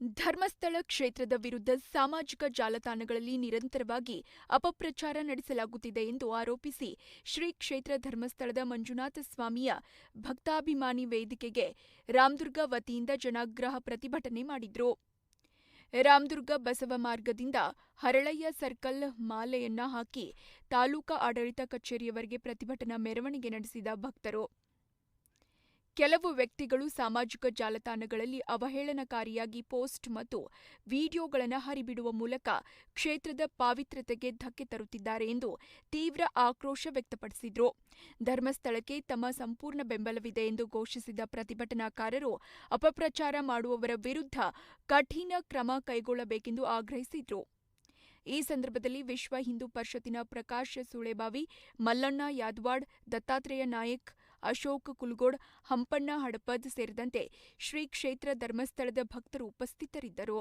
ಧರ್ಮಸ್ಥಳ ಕ್ಷೇತ್ರದ ವಿರುದ್ಧ ಸಾಮಾಜಿಕ ಜಾಲತಾಣಗಳಲ್ಲಿ ನಿರಂತರವಾಗಿ ಅಪಪ್ರಚಾರ ನಡೆಸಲಾಗುತ್ತಿದೆ ಎಂದು ಆರೋಪಿಸಿ ಶ್ರೀ ಕ್ಷೇತ್ರ ಧರ್ಮಸ್ಥಳದ ಮಂಜುನಾಥ ಸ್ವಾಮಿಯ ಭಕ್ತಾಭಿಮಾನಿ ವೇದಿಕೆಗೆ ರಾಮದುರ್ಗ ವತಿಯಿಂದ ಜನಾಗ್ರಹ ಪ್ರತಿಭಟನೆ ಮಾಡಿದ್ರು. ರಾಮದುರ್ಗ ಬಸವ ಮಾರ್ಗದಿಂದ ಹರಳಯ್ಯ ಸರ್ಕಲ್ ಮಾಲೆಯನ್ನ ಹಾಕಿ ತಾಲೂಕಾ ಆಡಳಿತ ಕಚೇರಿಯವರೆಗೆ ಪ್ರತಿಭಟನಾ ಮೆರವಣಿಗೆ ನಡೆಸಿದ ಭಕ್ತರು. ಕೆಲವು ವ್ಯಕ್ತಿಗಳು ಸಾಮಾಜಿಕ ಜಾಲತಾಣಗಳಲ್ಲಿ ಅವಹೇಳನಕಾರಿಯಾಗಿ ಪೋಸ್ಟ್ ಮತ್ತು ವಿಡಿಯೋಗಳನ್ನು ಹರಿಬಿಡುವ ಮೂಲಕ ಕ್ಷೇತ್ರದ ಪಾವಿತ್ರ್ಯತೆಗೆ ಧಕ್ಕೆ ತರುತ್ತಿದ್ದಾರೆ ಎಂದು ತೀವ್ರ ಆಕ್ರೋಶ ವ್ಯಕ್ತಪಡಿಸಿದರು. ಧರ್ಮಸ್ಥಳಕ್ಕೆ ತಮ್ಮ ಸಂಪೂರ್ಣ ಬೆಂಬಲವಿದೆ ಎಂದು ಘೋಷಿಸಿದ ಪ್ರತಿಭಟನಾಕಾರರು ಅಪಪ್ರಚಾರ ಮಾಡುವವರ ವಿರುದ್ಧ ಕಠಿಣ ಕ್ರಮ ಕೈಗೊಳ್ಳಬೇಕೆಂದು ಆಗ್ರಹಿಸಿದರು. ಈ ಸಂದರ್ಭದಲ್ಲಿ ವಿಶ್ವ ಹಿಂದೂ ಪರಿಷತ್ತಿನ ಪ್ರಕಾಶ್ ಸುಳೆಬಾವಿ, ಮಲ್ಲಣ್ಣ ಯಾದ್ವಾಡ್ ದತ್ತಾತ್ರೇಯ ನಾಯಕ್, ಅಶೋಕ್ ಕುಲ್ಗೋಡ್, ಹಂಪಣ್ಣ ಹಡಪದ್ ಸೇರಿದಂತೆ ಶ್ರೀ ಕ್ಷೇತ್ರ ಧರ್ಮಸ್ಥಳದ ಭಕ್ತರು ಉಪಸ್ಥಿತರಿದ್ದರು.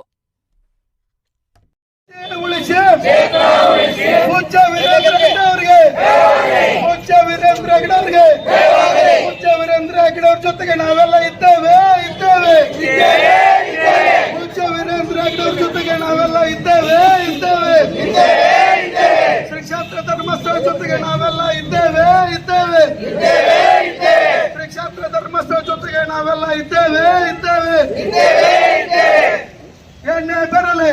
ಜೊತೆಗೆ ನಾವೆಲ್ಲ ಇದ್ದೇವೆ ಇದ್ದೇವೆ. ವೀರೇಂದ್ರ ಹೆಗ್ಡೆ ಜೊತೆಗೆ ನಾವೆಲ್ಲ ಇದ್ದೇವೆ ಇದ್ದೇವೆ. ಶ್ರೀ ಕ್ಷೇತ್ರ ಧರ್ಮಸ್ಥಳ ಜೊತೆಗೆ ನಾವೆಲ್ಲ ಇದ್ದೇವೆ ಶ್ರೀ ಕ್ಷೇತ್ರ ಧರ್ಮಸ್ಥಳ ಜೊತೆಗೆ ನಾವೆಲ್ಲ ಇದ್ದೇವೆ ಇದ್ದೇವೆ. ಎಣ್ಣೆ ಬರಲಿ